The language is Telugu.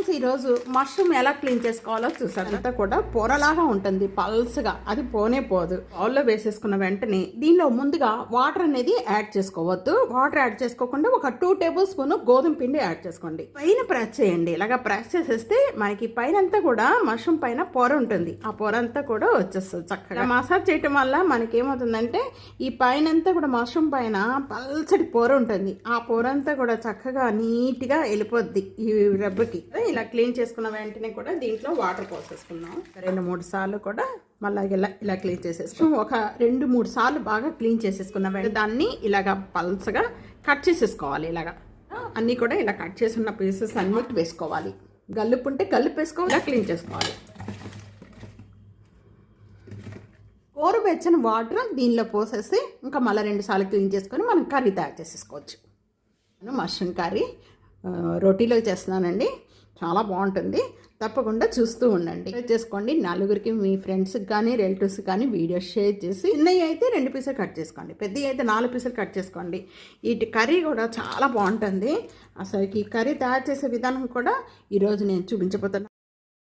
ఫ్రెండ్స్ ఈరోజు మష్రూమ్ ఎలా క్లీన్ చేసుకోవాలో చూసారు అంతా కూడా పొరలాగా ఉంటుంది పల్స్గా. అది పోనే పోదు. బౌల్లో వేసేసుకున్న వెంటనే దీనిలో ముందుగా వాటర్ అనేది యాడ్ చేసుకోవద్దు. వాటర్ యాడ్ చేసుకోకుండా ఒక టూ టేబుల్ స్పూన్ గోధుమ పిండి యాడ్ చేసుకోండి. పైన ప్రెస్ చేయండి. ఇలాగా ప్రెస్ చేసేస్తే మనకి పైన అంతా కూడా మష్రూమ్ పైన పొర ఉంటుంది. ఆ పొర అంతా కూడా వచ్చేస్తుంది చక్కగా. మసాజ్ చేయటం వల్ల మనకి ఏమవుతుందంటే ఈ పైన అంతా కూడా మష్రూమ్ పైన పల్చటి పొర ఉంటుంది. ఆ పొర అంతా కూడా చక్కగా నీట్గా వెళ్ళిపోద్ది ఈ రబ్బకి ఇలా క్లీన్ చేసుకున్న వెంటనే కూడా దీంట్లో వాటర్ పోసేసుకున్నాం రెండు మూడు సార్లు కూడా మళ్ళీ ఇలా ఇలా క్లీన్ చేసేసుకున్నాం ఒక రెండు మూడు సార్లు బాగా క్లీన్ చేసేసుకున్న వెంటనే దాన్ని ఇలాగా పల్సగా కట్ చేసేసుకోవాలి ఇలాగా. అన్నీ కూడా ఇలా కట్ చేసుకున్న పీసెస్ అన్నిటి వేసుకోవాలి. గల్లుపు ఉంటే గల్లుపు వేసుకోవాలి క్లీన్ చేసుకోవాలి. గోరువెచ్చని వాటర్ దీనిలో పోసేసి ఇంకా మళ్ళీ రెండు సార్లు క్లీన్ చేసుకొని మనం కర్రీ తయారు చేసేసుకోవచ్చు. నేను మష్రూమ్ కర్రీ ఆ, రోటీలో చేస్తున్నానండి. చాలా బాగుంటుంది. తప్పకుండా చూస్తూ ఉండండి. షేర్ చేసుకోండి. నలుగురికి మీ ఫ్రెండ్స్కి కానీ రిలేటివ్స్కి కానీ వీడియోస్ షేర్ చేసి చిన్నవి అయితే రెండు పీసులు కట్ చేసుకోండి. పెద్దవి అయితే నాలుగు పీసులు కట్ చేసుకోండి. వీటి కర్రీ కూడా చాలా బాగుంటుంది. అసలు ఈ కర్రీ తయారు చేసే విధానం కూడా ఈరోజు నేను చూపించబోతున్నాను